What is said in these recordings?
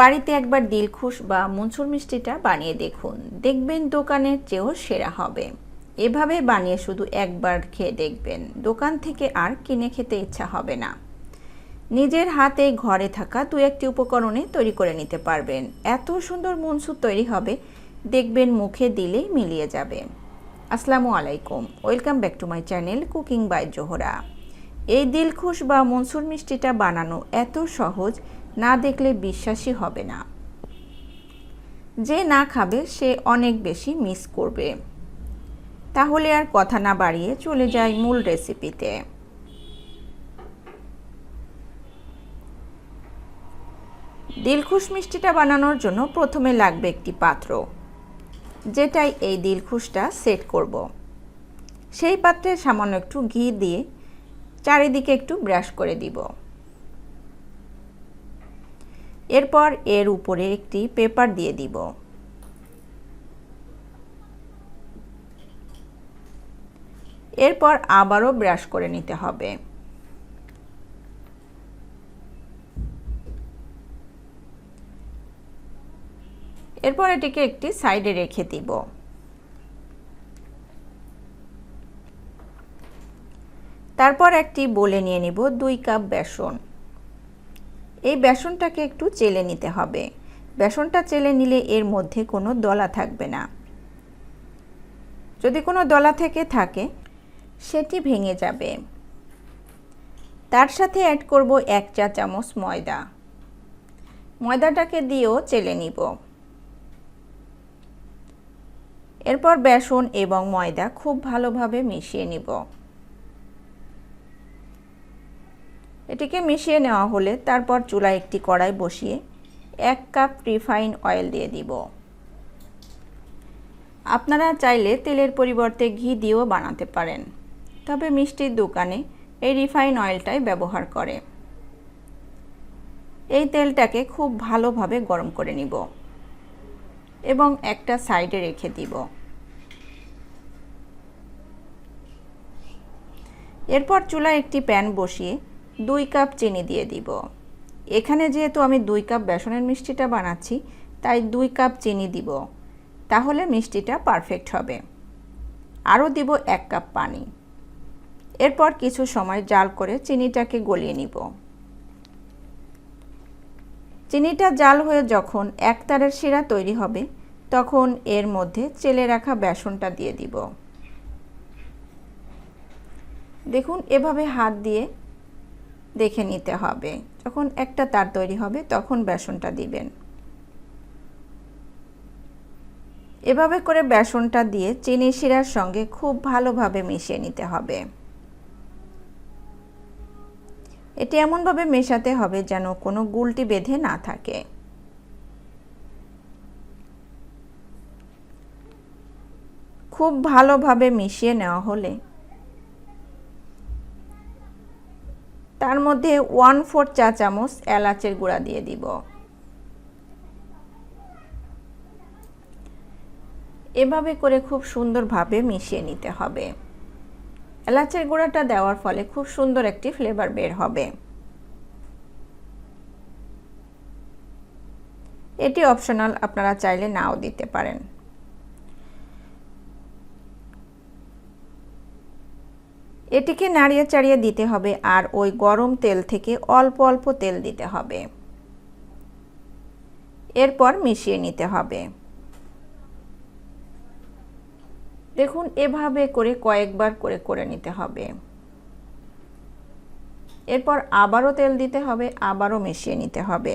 বাড়িতে একবার দিলখুশ বা মনসুর মিষ্টিটা বানিয়ে দেখুন। দেখবেন দোকানের চেয়েও সেরা হবে। এভাবে বানিয়ে শুধু একবার খেয়ে দেখবেন। দোকান থেকে আর কিনে খেতে ইচ্ছা হবে না। নিজের হাতে ঘরে থাকা দু একটি উপকরণে তৈরি করে নিতে পারবেন। এত সুন্দর মনসুর তৈরি হবে, দেখবেন মুখে দিলেই মিলিয়ে যাবে। আসসালামু আলাইকুম। Welcome back to my channel cooking by Zohra. এই দিলখুশ বা মনসুর মিষ্টিটা বানানো এত সহজ না দেখলে বিশ্বাসই হবে না। যে না খাবে, সে অনেক বেশি মিস করবে। তাহলে আর কথা না বাড়িয়ে চলে যায় মূল রেসিপিতে দিলখুশ মিষ্টিটা বানানোর জন্য প্রথমে লাগবে একটি পাত্র। যেটাই এই দিলখুশটা সেট করব। সেই পাত্রে সামান্য একটু ঘি দিয়ে চারিদিকে একটু ব্রাশ করে দিব। এরপর এর উপরে একটি পেপার দিয়ে দিব। এরপর আবারও ব্রাশ করে নিতে হবে। এরপর এটিকে একটি সাইডে রেখে দিব। তারপর একটি বলে নিয়ে নিব দুই কাপ বেসন। এই বেসনটাকে একটু চেলে নিতে হবে। বেসনটা চেলে নিলে এর মধ্যে কোনো দলা থাকবে না। যদি কোনো দলা থেকে থাকে, সেটি ভেঙে যাবে। তার সাথে অ্যাড করব এক চা চামচ ময়দা। ময়দাটাকে দিয়েও চেলে নিব। এরপর বেসন এবং ময়দা খুব ভালোভাবে মিশিয়ে নিব। এটিকে মিশিয়ে নেওয়া হলে তারপর চুলায় একটি কড়াই বসিয়ে এক কাপ রিফাইন অয়েল দিয়ে দিব। আপনারা চাইলে তেলের পরিবর্তে ঘি দিয়েও বানাতে পারেন, তবে মিষ্টির দোকানে এই রিফাইন অয়েলটাই ব্যবহার করে। এই তেলটাকে খুব ভালোভাবে গরম করে নিব এবং একটা সাইডে রেখে দিব। এরপর চুলায় একটি প্যান বসিয়ে দুই কাপ চিনি দিয়ে দিব। এখানে যেহেতু আমি দুই কাপ বেসনের মিষ্টিটা বানাচ্ছি, তাই দুই কাপ চিনি দিব। তাহলে মিষ্টিটা পারফেক্ট হবে। আরও দিব এক কাপ পানি। এরপর কিছু সময় জাল করে চিনিটাকে গলিয়ে নিব। চিনিটা জাল হয়ে যখন একতারের শিরা তৈরি হবে, তখন এর মধ্যে চেলে রাখা বেসনটা দিয়ে দিব। দেখুন, এভাবে হাত দিয়ে দেখে নিতে হবে। যখন একটা তার তৈরি হবে, তখন বেসনটা দিবেন। এভাবে করে বেসনটা দিয়ে চিনি শিরার সঙ্গে খুব ভালোভাবে মিশিয়ে নিতে হবে। এটি এমনভাবে মেশাতে হবে যেন কোনো গুলটি বেঁধে না থাকে। খুব ভালোভাবে মিশিয়ে নেওয়া হলে তার মধ্যে ওয়ান ফোর চা চামচ এলাচের গুঁড়া দিয়ে দিব। এভাবে করে খুব সুন্দরভাবে মিশিয়ে নিতে হবে। এলাচের গুঁড়াটা দেওয়ার ফলে খুব সুন্দর একটি ফ্লেভার বের হবে। এটি অপশনাল আপনারা চাইলে নাও দিতে পারেন। এটিকে নাড়িয়ে চাড়িয়ে দিতে হবে আর ওই গরম তেল থেকে অল্প অল্প তেল দিতে হবে। এরপর মিশিয়ে নিতে হবে। দেখুন, এভাবে করে কয়েকবার করে করে নিতে হবে। এরপর আবারও তেল দিতে হবে, আবারও মিশিয়ে নিতে হবে।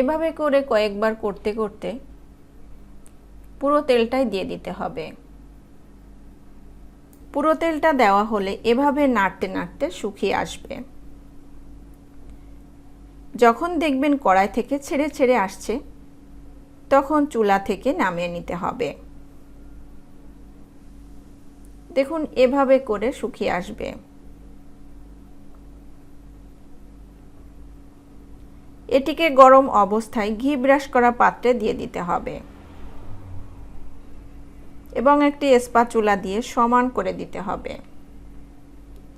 এভাবে করে কয়েকবার করতে করতে পুরো তেলটাই দিয়ে দিতে হবে। পুরো তেলটা দেওয়া হলে এভাবে নাড়তে নাড়তে শুকিয়ে আসবে। যখন দেখবেন কড়াই থেকে ছেড়ে ছেড়ে আসছে, তখন চুলা থেকে নামিয়ে নিতে হবে। দেখুন এভাবে করে শুকিয়ে আসবে। এটিকে গরম অবস্থায় ঘি ব্রাশ করা পাত্রে দিয়ে দিতে হবে। এবং একটি স্পাচুলা দিয়ে সমান করে দিতে হবে।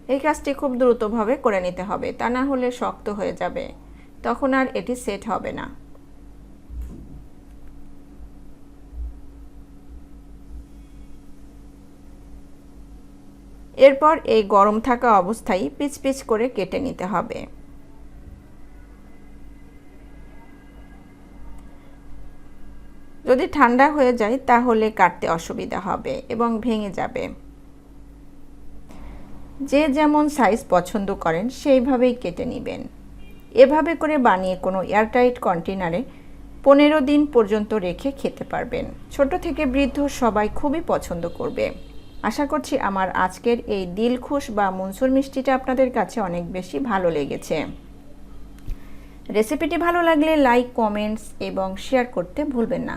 এই কাজটি খুব দ্রুতভাবে করে নিতে হবে, তা না হলে শক্ত হয়ে যাবে। তখন আর এটি সেট হবে না। এরপর এই গরম থাকা অবস্থায় পিচ পিচ করে কেটে নিতে হবে। যদি ঠান্ডা হয়ে যায়, তাহলে কাটতে অসুবিধা হবে এবং ভেঙে যাবে। যে যেমন সাইজ পছন্দ করেন, সেইভাবেই কেটে নেবেন। এভাবে করে বানিয়ে কোনো এয়ারটাইট কন্টেনারে পনেরো দিন পর্যন্ত রেখে খেতে পারবেন। ছোট থেকে বৃদ্ধ সবাই খুবই পছন্দ করবে। আশা করছি আমার আজকের এই দিলখুশ বা মনসুর মিষ্টিটা আপনাদের কাছে অনেক বেশি ভালো লেগেছে। রেসিপিটি ভালো লাগলে লাইক কমেন্টস এবং শেয়ার করতে ভুলবেন না।